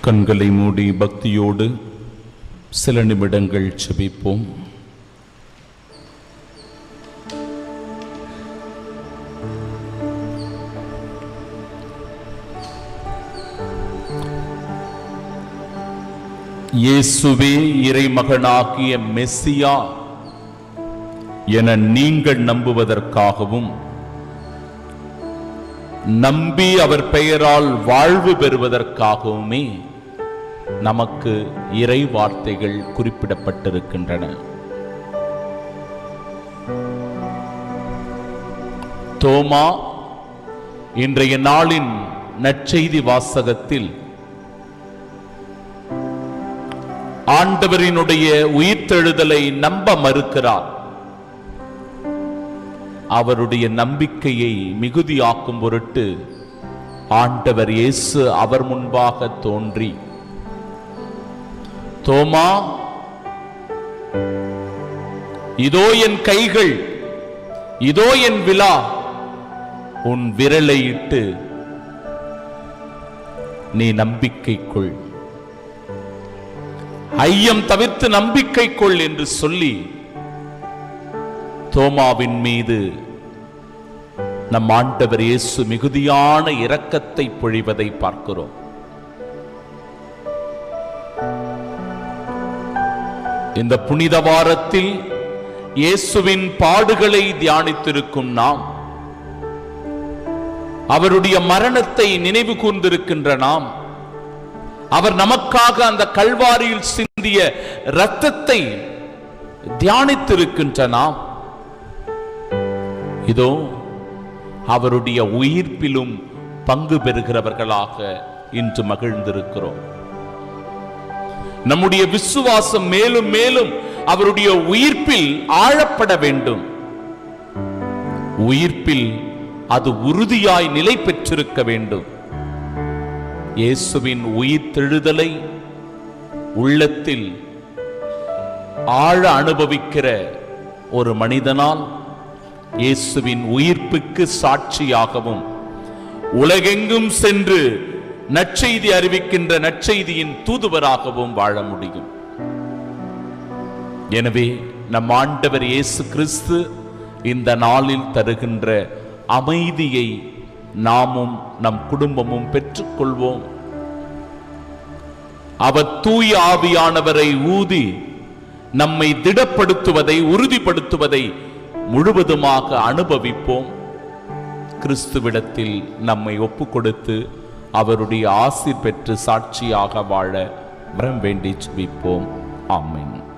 கண்களை மூடி பக்தியோடு சில நிமிடங்கள் செபிப்போம் இயேசுவே இறைமகனாகிய மெஸ்ஸியா என நீங்கள் நம்புவதற்காகவும் நம்பி அவர் பெயரால் வாழ்வு பெறுவதற்காகவுமே நமக்கு இறை வார்த்தைகள் குறிப்பிடப்பட்டிருக்கின்றன. தோமா இன்றைய நாளின் நற்செய்தி வாசகத்தில் ஆண்டவரினுடைய உயிர்த்தெழுதலை நம்ப மறுக்கிறார். அவருடைய நம்பிக்கையை மிகுதியாக்கும் பொருட்டு ஆண்டவர் இயேசு அவர் முன்பாக தோன்றி தோமா இதோ என் கைகள் இதோ என் விழா உன் விரலை இட்டு நீ நம்பிக்கை கொள். ஐயம் தவிர்த்து நம்பிக்கை கொள் என்று சொல்லி தோமாவின் மீது நம் ஆண்டவர் இயேசு மிகுதியான இரக்கத்தை பொழிவதை பார்க்கிறோம். இந்த புனித வாரத்தில் இயேசுவின் பாடுகளை தியானித்திருக்கும் நாம் அவருடைய மரணத்தை நினைவு கூர்ந்திருக்கின்ற நாம் அவர் நமக்காக அந்த கல்வாரியில் சிந்திய இரத்தத்தை தியானித்திருக்கின்ற நாம் இதோ அவருடைய உயிர்ப்பிலும் பங்கு பெறுகிறவர்களாக இன்று மகிழ்ந்திருக்கிறோம். நம்முடைய விசுவாசம் மேலும் மேலும் அவருடைய உயிர்ப்பில் ஆழப்பட வேண்டும். உயிர்ப்பில் அது உறுதியாய் நிலை பெற்றிருக்க வேண்டும். இயேசுவின் உயிர் தெழுதலை உள்ளத்தில் ஆழ அனுபவிக்கிற ஒரு மனிதனால் இயேசுவின் உயிர்ப்புக்கு சாட்சியாகவும் உலகெங்கும் சென்று நற்செய்தி அறிவிக்கின்ற நற்செய்தியின் தூதுவராகவும் வாழ முடியும். எனவே நம் ஆண்டவர் இயேசு கிறிஸ்து இந்த நாளில் தருகின்ற அமைதியை நாமும் நம் குடும்பமும் பெற்றுக்கொள்வோம். அவர் தூய ஆவியானவரை ஊதி நம்மை திடப்படுத்துவதை உறுதிப்படுத்துவதை முழுவதுமாக அனுபவிப்போம். கிறிஸ்துவிடத்தில் நம்மை ஒப்புக்கொடுத்து அவருடைய ஆசி பெற்று சாட்சியாக வாழ வரம் வேண்டி ஜெபிப்போம். ஆமென்.